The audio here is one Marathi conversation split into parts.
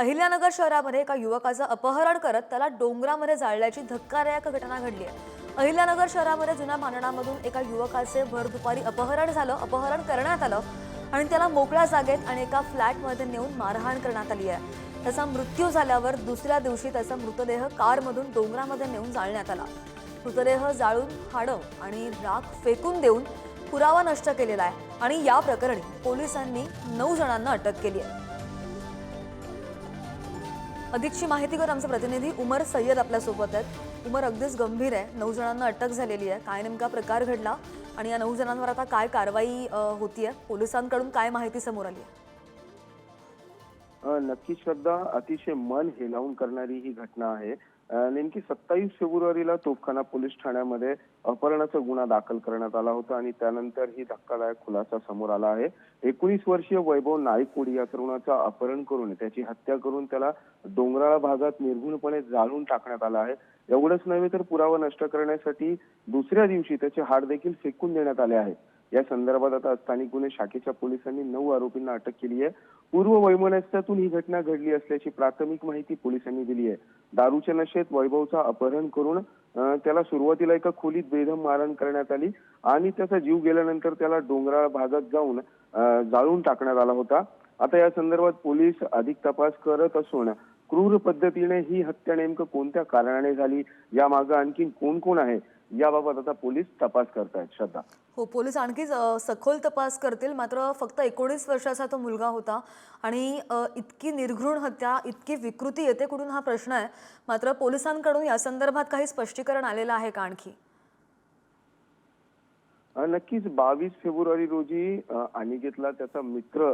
अहिल्यानगर शहरामध्ये एका युवकाचं अपहरण करत त्याला डोंगरामध्ये जाळल्याची धक्कादायक घटना घडली आहे. अहिल्यानगर शहरामध्ये जुन्या मांडणामधून एका युवकाचे भर दुपारी अपहरण झालं अपहरण करण्यात आलं आणि त्याला मोकळ्या जागेत आणि एका फ्लॅटमध्ये नेऊन मारहाण करण्यात आली आहे. त्याचा मृत्यू झाल्यावर दुसऱ्या दिवशी त्याचा मृतदेह कारमधून डोंगरामध्ये नेऊन जाळण्यात आला. मृतदेह जाळून हाडं आणि राख फेकून देऊन पुरावा नष्ट केलेला आहे आणि या प्रकरणी पोलिसांनी नऊ जणांना अटक केली आहे. अधिकची माहिती कर आमचे प्रतिनिधी उमर सय्यद आपल्यासोबत आहेत. उमर अगदीच गंभीर आहे. नऊ जणांना अटक झालेली आहे. काय नेमका प्रकार घडला आणि या नऊ जणांवर आता काय कारवाई होती आहे पोलिसांकडून काय माहिती समोर आली आहे नक्की श्रद्धा अतिशय मन हेलावून करणारी ही घटना आहे. नेमकी सत्तावीस फेब्रुवारीला तोफखाना पोलीस ठाण्यामध्ये अपहरणाचा गुन्हा दाखल करण्यात आला होता आणि त्यानंतर ही धक्कादायक खुलासा समोर आला आहे. एकोणीस वर्षीय वैभव नाईकवडी या तरुणाचा अपहरण करून त्याची हत्या करून त्याला डोंगराळ भागात निर्घुणपणे जाळून टाकण्यात आला आहे. एवढंच नव्हे तर पुरावा नष्ट करण्यासाठी दुसऱ्या दिवशी त्याचे हाड देखील फेकून देण्यात आले आहेत. या संदर्भात आता स्थानिक गुन्हे शाखेच्या पोलिसांनी नऊ आरोपींना अटक केली आहे. पूर्व वैमनस्यातून ही घटना घडली असल्याची प्राथमिक माहिती पोलिसांनी दिली आहे. दारूच्या नशेत वैभवचा अपहरण करून त्याला सुरुवातीला एका खोलीत बेदम मारण करण्यात आली आणि त्याचा जीव गेल्यानंतर त्याला डोंगराळ भागात जाऊन जाळून टाकण्यात आला होता. आता या संदर्भात पोलीस अधिक तपास करत असून क्रूर पद्धतीने ही हत्या नेमकं कोणत्या कारणाने झाली? यामागं आणखीन कोण कोण आहे? याबाबत आता पोलीस तपास करतायत. श्रद्धा. हो पोलीस आणखी सखोल तपास करतील. मात्र फक्त एकोणीस वर्षाचा तो मुलगा होता आणि इतकी निर्घृण हत्या इतकी विकृती येते कुठून हा प्रश्न आहे? मात्र पोलिसांकडून या संदर्भात काही स्पष्टीकरण आलेलं आहे का आणखी? नक्कीच बावीस फेब्रुवारी रोजी अनिकेतला त्याचा मित्र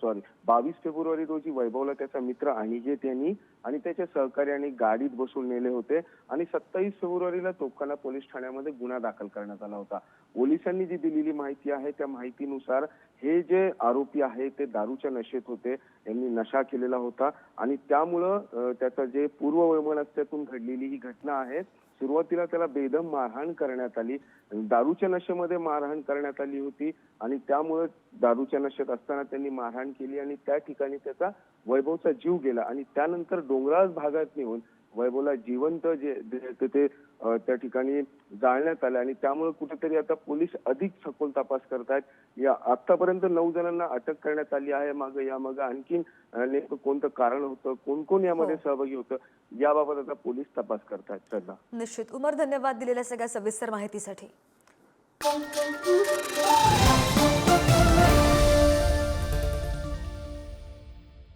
सॉरी बावीस फेब्रुवारी रोजी वैभवला त्याचा मित्र अनिकेत यांनी आणि त्याच्या सहकार्याने गाडीत बसून नेले होते आणि सत्तावीस फेब्रुवारीला तोफखाना पोलीस ठाण्यामध्ये गुन्हा दाखल करण्यात आला होता. पोलिसांनी जी दिलेली माहिती आहे त्या माहितीनुसार हे जे आरोपी आहे ते दारूच्या नशेत होते यांनी नशा केलेला होता आणि त्यामुळं त्याचं जे पूर्व वैमनस्यातून घडलेली ही घटना आहे सुरुवातीला त्याला बेदम मारहाण करण्यात आली. दारूच्या नशेमध्ये मारहाण करण्यात आली होती आणि त्यामुळे दारूच्या नशेत असताना त्यांनी मारहाण केली आणि त्या ठिकाणी त्याचा वैभवचा जीव गेला आणि त्यानंतर डोंगराळ भागात नेऊन वैभवला जिवंत जे जे- ते त्या ठिकाणी जाळण्यात आले आणि त्यामुळे कुठेतरी आता पोलीस अधिक सखोल तपास करतायत. या आतापर्यंत नऊ जणांना अटक करण्यात आली आहे माग यामागं आणखीन अ, नेमकं कोणतं कारण होतं कोण कोण यामध्ये हो. सहभागी होतं याबाबत आता पोलीस तपास करतायत श्रद्धा निश्चित. उमर धन्यवाद दिलेल्या सगळ्या सविस्तर माहितीसाठी.